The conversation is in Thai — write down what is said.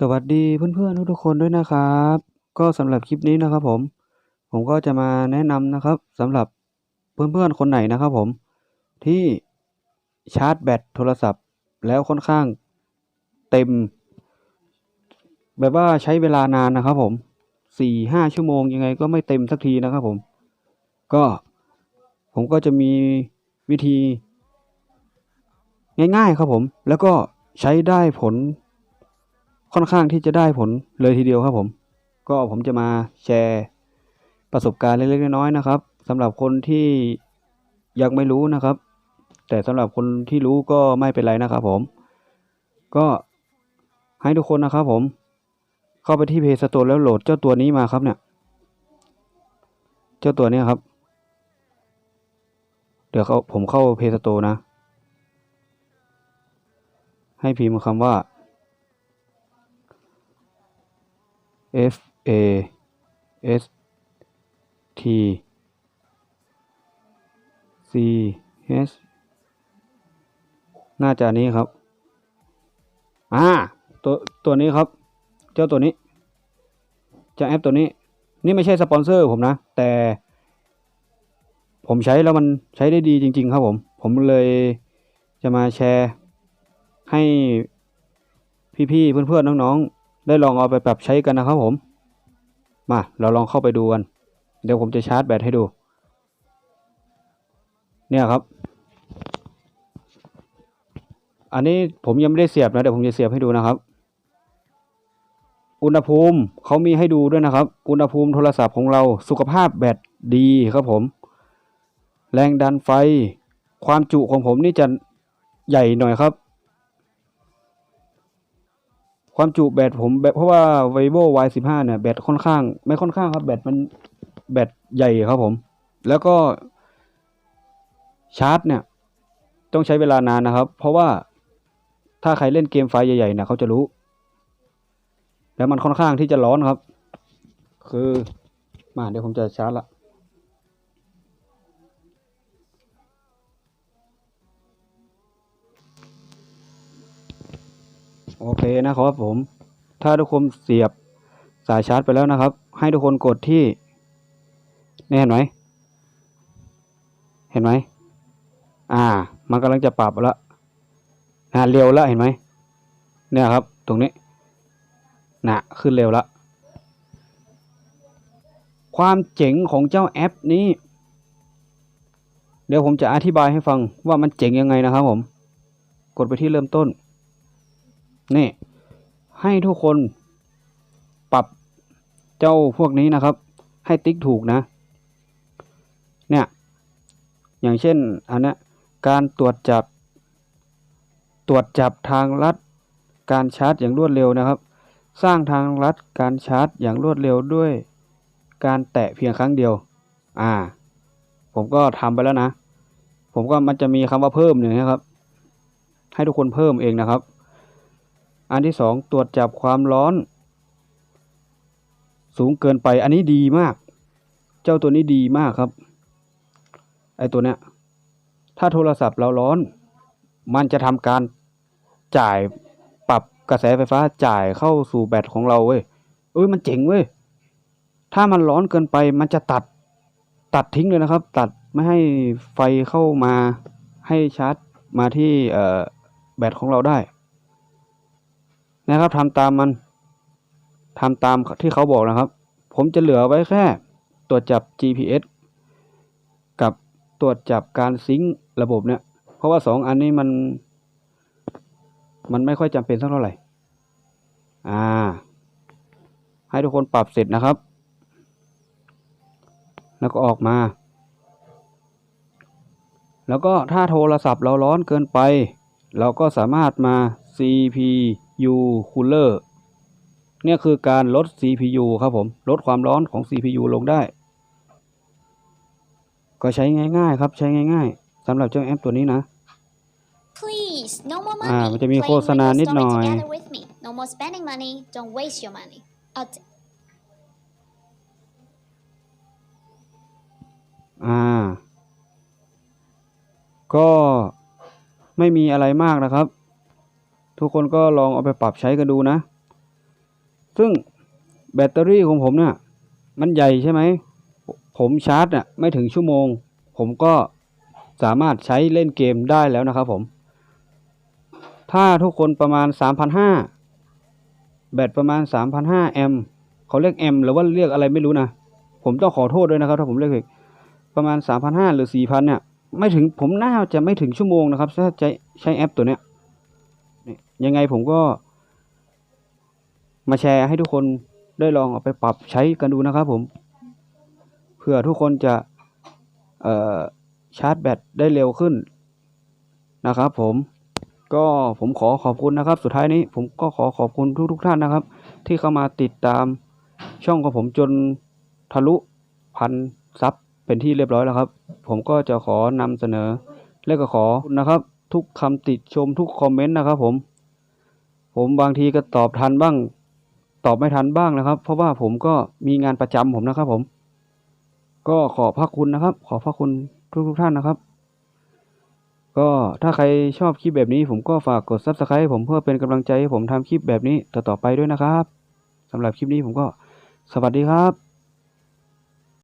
สวัสดีเพื่อนๆทุกๆคนด้วยนะครับ ก็สำหรับคลิปนี้นะครับ ผม ผมก็จะมาแนะนำนะครับสำหรับเพื่อนๆคนไหนนะครับ ผมที่ชาร์จแบตโทรศัพท์ แล้วค่อนข้างเต็ม แบบว่าใช้เวลานานนะครับ ผมสี่ห้าชั่วโมงยังไงก็ไม่เต็มสักทีนะครับ ผม ก็ผมก็จะมีวิธี ง่ายๆครับผม แล้วก็ใช้ได้ผล ค่อนข้างที่จะได้ผลเลยทีเดียวครับผม ก็ผมจะมาแชร์ประสบการณ์เล็กๆน้อยๆนะครับสำหรับคนที่ยังไม่รู้นะครับ แต่สำหรับคนที่รู้ก็ไม่เป็นไรนะครับผม ก็ให้ทุกคนนะครับผมเข้าไปที่เพจสโตรแล้วโหลดเจ้าตัวนี้มาครับเนี่ย เจ้าตัวนี้ครับ เดี๋ยวเขาผมเข้าเพจสโตรนะ ให้พิมพ์คำว่า F A S T C H น่าจะนี้ครับ อ่า ตัวตัวนี้ครับ เจ้าตัวนี้จ้าแอปตัวนี้ นี่ไม่ใช่สปอนเซอร์ผมนะ แต่ ผมใช้แล้วมันใช้ได้ดีจริง ๆ ครับผม ผมเลยจะมาแชร์ให้พี่ๆ เพื่อนๆ น้องๆ ได้ลองเอาไปปรับใช้กันนะครับผม มาเราลองเข้าไปดูกัน เดี๋ยวผมจะชาร์จแบตให้ดู เนี่ยครับ อันนี้ผมยังไม่ได้เสียบนะเดี๋ยวผมจะเสียบให้ดูนะครับ อุณหภูมิเขามีให้ดูด้วยนะครับ อุณหภูมิโทรศัพท์ของเราสุขภาพแบตดีครับผม แรงดันไฟ ความจุของผมนี่จะใหญ่หน่อยครับ ความจุแบตผมแบตเพราะว่า vivo y 1 5เนี่ยแบตค่อนข้าง ไม่ค่อนข้างครับแบตมันแบตใหญ่ครับผม แล้วก็ชาร์จเนี่ย ต้องใช้เวลานานนะครับ เพราะว่าถ้าใครเล่นเกมไฟใหญ่ๆเนี่ยเขาจะรู้ แล้วมันค่อนข้างที่จะร้อนครับ คือมาเดี๋ยวผมจะชาร์จละ โอเคนะครับผม ถ้าทุกคนเสียบสายชาร์จไปแล้วนะครับ ให้ทุกคนกดที่นี่เห็นไหม เห็นไหม อ่า มันกำลังจะปรับแล้วอ่าเร็วแล้วเห็นไหม เนี่ยครับ ตรงนี้นะขึ้นเร็วแล้วความเจ๋งของเจ้าแอปนี้ เดี๋ยวผมจะอธิบายให้ฟังว่ามันเจ๋งยังไงนะครับผม กดไปที่เริ่มต้น นี่ให้ทุกคนปรับเจ้าพวกนี้นะครับ ให้ติ๊กถูกนะ เนี่ยอย่างเช่นอันนี้การตรวจจับ ตรวจจับทางลัดการชาร์จอย่างรวดเร็วนะครับ สร้างทางลัดการชาร์จอย่างรวดเร็วด้วย การแตะเพียงครั้งเดียว อ่า ผมก็ทำไปแล้วนะ ผมก็มันจะมีคำว่าเพิ่มเนี่ยนะครับ ให้ทุกคนเพิ่มเองนะครับ อันที่สองตรวจจับความร้อน สูงเกินไปอันนี้ดีมาก เจ้าตัวนี้ดีมากครับ ไอตัวเนี้ยถ้าโทรศัพท์เราร้อน มันจะทำการจ่ายปรับกระแสไฟฟ้าจ่ายเข้าสู่แบตของเราเว้ยเอ้ยมันเจ๋งเว้ยถ้ามันร้อนเกินไปมันจะตัดตัดทิ้งเลยนะครับ ตัดไม่ให้ไฟเข้ามาให้ชาร์จมาที่แบตของเราได้ นะครับทำตามมันทำตามที่เขาบอกนะครับ ผมจะเหลือไว้แค่ ตรวจจับ GPS กับตรวจจับการซิงค์ระบบเนี่ย เพราะว่าสองอันนี้มัน มันไม่ค่อยจำเป็นสักเท่าไหร่ อ่า ให้ทุกคนปรับเสร็จนะครับ แล้วก็ออกมา แล้วก็ถ้าโทรศัพท์เราร้อนเกินไป เราก็สามารถมา cp CPU cooler เนี่ยคือการลด CPU ครับผม ลดความร้อนของ CPU ลงได้ ก็ใช้ง่ายๆครับ ใช้ง่ายๆสำหรับเจ้าแอปตัวนี้นะ Please, no more อ่า money. มันจะมี Play โฆษณา Windows นิดหน่อย Story together with me. No more spending money. Don't waste your money. Uh, อ่า ก็ไม่มีอะไรมากนะครับ ทุกคนก็ลองเอาไปปรับใช้กันดูนะ ซึ่งแบตเตอรี่ของผมเนี่ยมันใหญ่ใช่ไหม ผมชาร์จเน่ะไม่ถึงชั่วโมง ผมก็สามารถใช้เล่นเกมได้แล้วนะครับผม ถ้าทุกคนประมาณ 3,500 แบตประมาณ 3,500 แอมเขาเรียกแอมหรือว่าเรียกอะไรไม่รู้นะ ผมต้องขอโทษด้วยนะครับ ถ้าผมเรียกผิดประมาณ 3,500 หรือ 4,000 เนี่ย ไม่ถึงผมน่าจะไม่ถึงชั่วโมงนะครับ ถ้าใช้ใช้แอปตัวเนี้ย ยังไงผมก็ มาแชร์ให้ทุกคนได้ลองเอาไปปรับใช้กันดูนะครับผมเพื่อทุกคนจะชาร์จแบตได้เร็วขึ้นนะครับ ผมก็ผมขอขอบคุณนะครับ สุดท้ายนี้ผมก็ขอขอบคุณทุกทุกท่านนะครับ ที่เข้ามาติดตามช่องของผมจนทะลุพันซับเป็นที่เรียบร้อยแล้วครับ ผมก็จะขอนำเสนอ และก็ขอนะครับ ทุกคำติชมทุกคอมเมนต์นะครับผม ผมบางทีก็ตอบทันบ้าง ตอบไม่ทันบ้างนะครับ เพราะว่าผมก็มีงานประจำผมนะครับ ผม ก็ขอบพระคุณนะครับ ขอบพระคุณทุกทุกท่านนะครับ ก็ถ้าใครชอบคลิปแบบนี้ ผมก็ฝากกด subscribe ผมเพื่อเป็นกำลังใจให้ผมทำคลิปแบบนี้ต่อๆไปด้วยนะครับสำหรับคลิปนี้ผมก็สวัสดีครับ